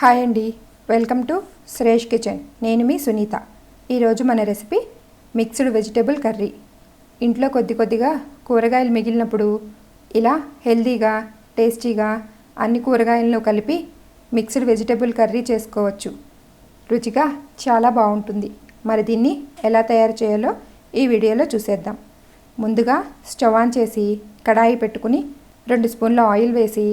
Hi అండి. Welcome to Suresh kitchen. నేను మీ సునీత. ఈరోజు మన రెసిపీ మిక్స్డ్ వెజిటేబుల్ కర్రీ. ఇంట్లో కొద్ది కొద్దిగా కూరగాయలు మిగిలినప్పుడు ఇలా హెల్తీగా టేస్టీగా అన్ని కూరగాయలను కలిపి మిక్స్డ్ వెజిటేబుల్ కర్రీ చేసుకోవచ్చు. రుచిగా చాలా బాగుంటుంది. మరి దీన్ని ఎలా తయారు చేయాలో ఈ వీడియోలో చూసేద్దాం. ముందుగా స్టవ్ ఆన్ చేసి కడాయి పెట్టుకుని రెండు స్పూన్ల ఆయిల్ వేసి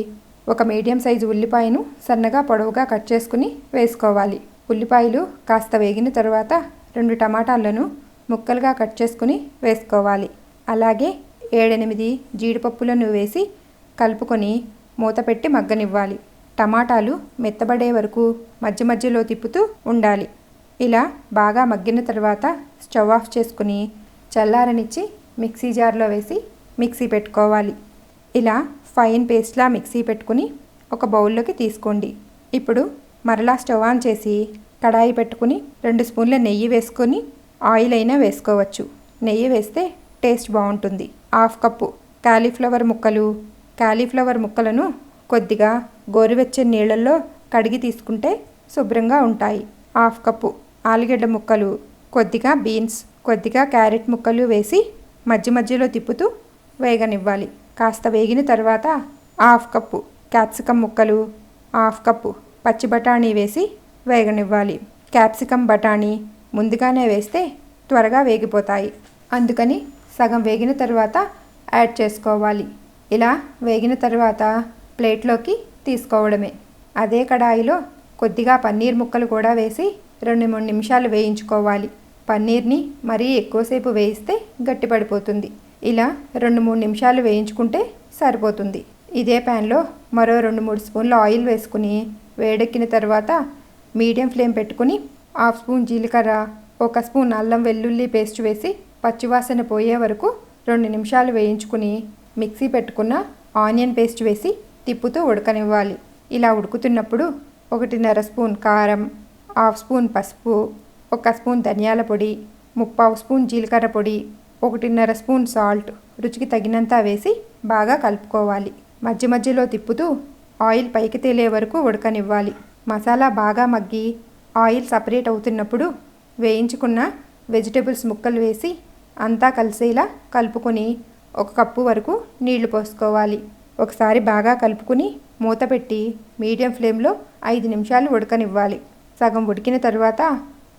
ఒక మీడియం సైజు ఉల్లిపాయను సన్నగా పొడవుగా కట్ చేసుకుని వేసుకోవాలి. ఉల్లిపాయలు కాస్త వేగిన తర్వాత రెండు టమాటాలను ముక్కలుగా కట్ చేసుకుని వేసుకోవాలి. అలాగే ఏడెనిమిది జీడిపప్పులను వేసి కలుపుకొని మూత పెట్టి మగ్గనివ్వాలి. టమాటాలు మెత్తబడే వరకు మధ్య మధ్యలో తిప్పుతూ ఉండాలి. ఇలా బాగా మగ్గిన తర్వాత స్టవ్ ఆఫ్ చేసుకుని చల్లారనిచ్చి మిక్సీ జార్లో వేసి మిక్సీ పెట్టుకోవాలి. ఇలా ఫైన్ పేస్ట్లా మిక్సీ పెట్టుకుని ఒక బౌల్లోకి తీసుకోండి. ఇప్పుడు మరలా స్టవ్ ఆన్ చేసి కడాయి పెట్టుకుని రెండు స్పూన్ల నెయ్యి వేసుకొని ఆయిల్ అయినా వేసుకోవచ్చు. నెయ్యి వేస్తే టేస్ట్ బాగుంటుంది. హాఫ్ కప్పు కాలీఫ్లవర్ ముక్కలు. కాలీఫ్లవర్ ముక్కలను కొద్దిగా గోరువెచ్చని నీళ్ళల్లో కడిగి తీసుకుంటే శుభ్రంగా ఉంటాయి. హాఫ్ కప్పు ఆలుగడ్డ ముక్కలు కొద్దిగా బీన్స్ కొద్దిగా క్యారెట్ ముక్కలు వేసి మధ్య మధ్యలో తిప్పుతూ వేగనివ్వాలి. కాస్త వేగిన తర్వాత హాఫ్ కప్పు క్యాప్సికమ్ ముక్కలు హాఫ్ కప్పు పచ్చి బఠానీ వేసి వేగనివ్వాలి. క్యాప్సికం బఠానీ ముందుగానే వేస్తే త్వరగా వేగిపోతాయి. అందుకని సగం వేగిన తర్వాత యాడ్ చేసుకోవాలి. ఇలా వేగిన తర్వాత ప్లేట్లోకి తీసుకోవడమే. అదే కడాయిలో కొద్దిగా పన్నీర్ ముక్కలు కూడా వేసి రెండు మూడు నిమిషాలు వేయించుకోవాలి. పన్నీర్ని మరీ ఎక్కువసేపు వేయిస్తే గట్టిపడిపోతుంది. ఇలా రెండు మూడు నిమిషాలు వేయించుకుంటే సరిపోతుంది. ఇదే ప్యాన్లో మరో రెండు మూడు స్పూన్ల ఆయిల్ వేసుకుని వేడెక్కిన తర్వాత మీడియం ఫ్లేమ్ పెట్టుకుని హాఫ్ స్పూన్ జీలకర్ర ఒక స్పూన్ అల్లం వెల్లుల్లి పేస్ట్ వేసి పచ్చివాసన పోయే వరకు రెండు నిమిషాలు వేయించుకుని మిక్సీ పెట్టుకున్న ఆనియన్ పేస్ట్ వేసి తిప్పుతూ ఉడకనివ్వాలి. ఇలా ఉడుకుతున్నప్పుడు ఒకటిన్నర స్పూన్ కారం హాఫ్ స్పూన్ పసుపు ఒక స్పూన్ ధనియాల పొడి ముప్పావు స్పూన్ జీలకర్ర పొడి ఒకటిన్నర స్పూన్ సాల్ట్ రుచికి తగినంత వేసి బాగా కలుపుకోవాలి. మధ్య మధ్యలో తిప్పుతూ ఆయిల్ పైకి తేలే వరకు ఉడకనివ్వాలి. మసాలా బాగా మగ్గి ఆయిల్ సపరేట్ అవుతున్నప్పుడు వేయించుకున్న వెజిటేబుల్స్ ముక్కలు వేసి అంతా కలిసేలా కలుపుకొని ఒక కప్పు వరకు నీళ్ళు పోసుకోవాలి. ఒకసారి బాగా కలుపుకుని మూత పెట్టి మీడియం ఫ్లేమ్లో ఐదు నిమిషాలు ఉడకనివ్వాలి. సగం ఉడికిన తర్వాత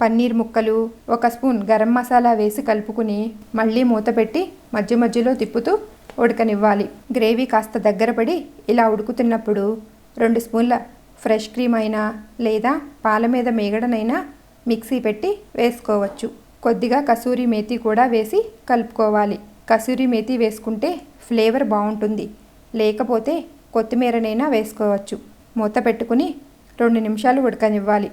పన్నీర్ ముక్కలు ఒక స్పూన్ గరం మసాలా వేసి కలుపుకుని మళ్ళీ మూత పెట్టి మధ్య మధ్యలో తిప్పుతూ ఉడకనివ్వాలి. గ్రేవీ కాస్త దగ్గర పడి ఇలా ఉడుకుతున్నప్పుడు రెండు స్పూన్ల ఫ్రెష్ క్రీమ్ అయినా లేదా పాల మీద మేగడనైనా మిక్సీ పెట్టి వేసుకోవచ్చు. కొద్దిగా కసూరి మేతి కూడా వేసి కలుపుకోవాలి. కసూరి మేతి వేసుకుంటే ఫ్లేవర్ బాగుంటుంది. లేకపోతే కొత్తిమీరనైనా వేసుకోవచ్చు. మూత పెట్టుకుని రెండు నిమిషాలు ఉడకనివ్వాలి.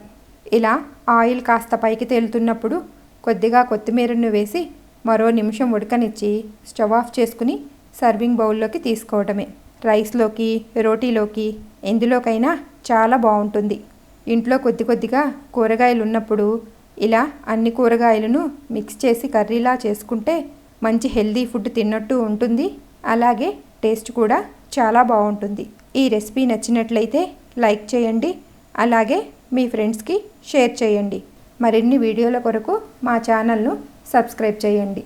ఇలా ఆయిల్ కాస్త పైకి తేలుతున్నప్పుడు కొద్దిగా కొత్తిమీరను వేసి మరో నిమిషం ఉడకనిచ్చి స్టవ్ ఆఫ్ చేసుకుని సర్వింగ్ బౌల్లోకి తీసుకోవడమే రైస్లోకి రోటీలోకి ఎందులోకైనా చాలా బాగుంటుంది ఇంట్లో కొద్ది కొద్దిగా కూరగాయలు ఉన్నప్పుడు ఇలా అన్ని కూరగాయలను మిక్స్ చేసి కర్రీలా చేసుకుంటే మంచి హెల్దీ ఫుడ్ తిన్నట్టు ఉంటుంది. అలాగే టేస్ట్ కూడా చాలా బాగుంటుంది ఈ రెసిపీ నచ్చినట్లయితే లైక్ చేయండి. అలాగే మీ ఫ్రెండ్స్కి షేర్ చేయండి. మరిన్ని వీడియోల కొరకు మా ఛానల్ను సబ్స్క్రైబ్ చేయండి.